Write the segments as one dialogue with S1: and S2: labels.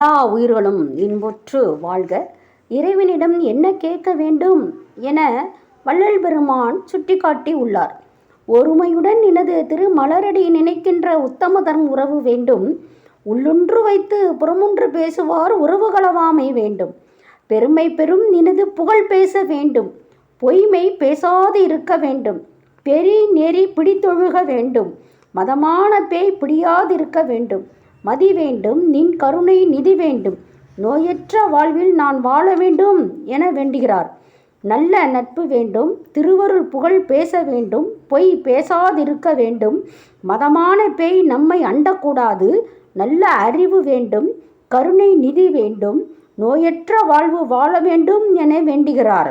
S1: எல்லா உயிர்களும் இன்புற்று வாழ்க. இறைவனிடம் என்ன கேட்க வேண்டும் என வள்ளல் பெருமான் சுட்டிக்காட்டி உள்ளார். ஒருமையுடன் எனது திருமலரடி நினைக்கின்ற உத்தமதன் உறவு வேண்டும். உள்ளொன்று வைத்து புறமொன்று பேசுவார் உறவுகளவாமை வேண்டும். பெருமை பெரும் நினது புகழ் பேச வேண்டும். பொய்மை பேசாது இருக்க வேண்டும். பெரி நெறி பிடித்தொழுக வேண்டும். மதமான பேய் பிடியாது இருக்க வேண்டும். மதி வேண்டும் நின் கருணை நிதி வேண்டும். நோயற்ற வாழ்வில் நான் வாழ வேண்டும் என வேண்டுகிறார். நல்ல நட்பு வேண்டும் திருவருள் புகழ் பேச வேண்டும் பொய் பேசாதிருக்க வேண்டும். மதமான பேய் நம்மை அண்டக்கூடாது. நல்ல அறிவு வேண்டும் கருணை நிதி வேண்டும். நோயற்ற வாழ்வு வாழ வேண்டும் என வேண்டுகிறார்.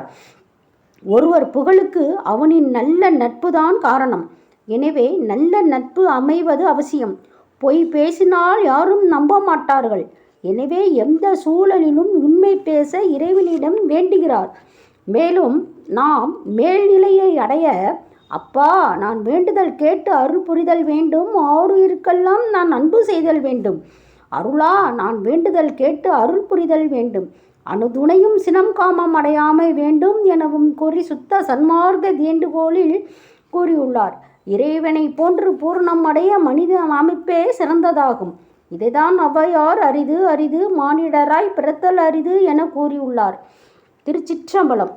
S1: ஒருவர் புகழுக்கு அவனின் நல்ல நட்புதான் காரணம். எனவே நல்ல நட்பு அமைவது அவசியம். பொய் பேசினால் யாரும் நம்ப மாட்டார்கள். எனவே எந்த சூழலிலும் உண்மை பேச இறைவனிடம் வேண்டுகிறார். மேலும் நாம் மேல்நிலையை அடைய அப்பா நான் வேண்டுதல் கேட்டு அருள் புரிதல் வேண்டும் ஆறுயிருக்கெல்லாம் நான் அன்பு செய்தல் வேண்டும். அருளா நான் வேண்டுதல் கேட்டு அருள் புரிதல் வேண்டும். அணுதுணையும் சினம் காமம் அடையாமை வேண்டும் எனவும் கூறி சுத்த சன்மார்க்க வேண்டுகோளில் கூறியுள்ளார். இறைவனை போன்று பூர்ணம் அடைய மனித அமைப்பே சிறந்ததாகும். இதைதான் அவ்வையார் அரிது அரிது மானிடராய் பிறத்தல் அரிது என கூறியுள்ளார். திருச்சிற்றம்பலம்.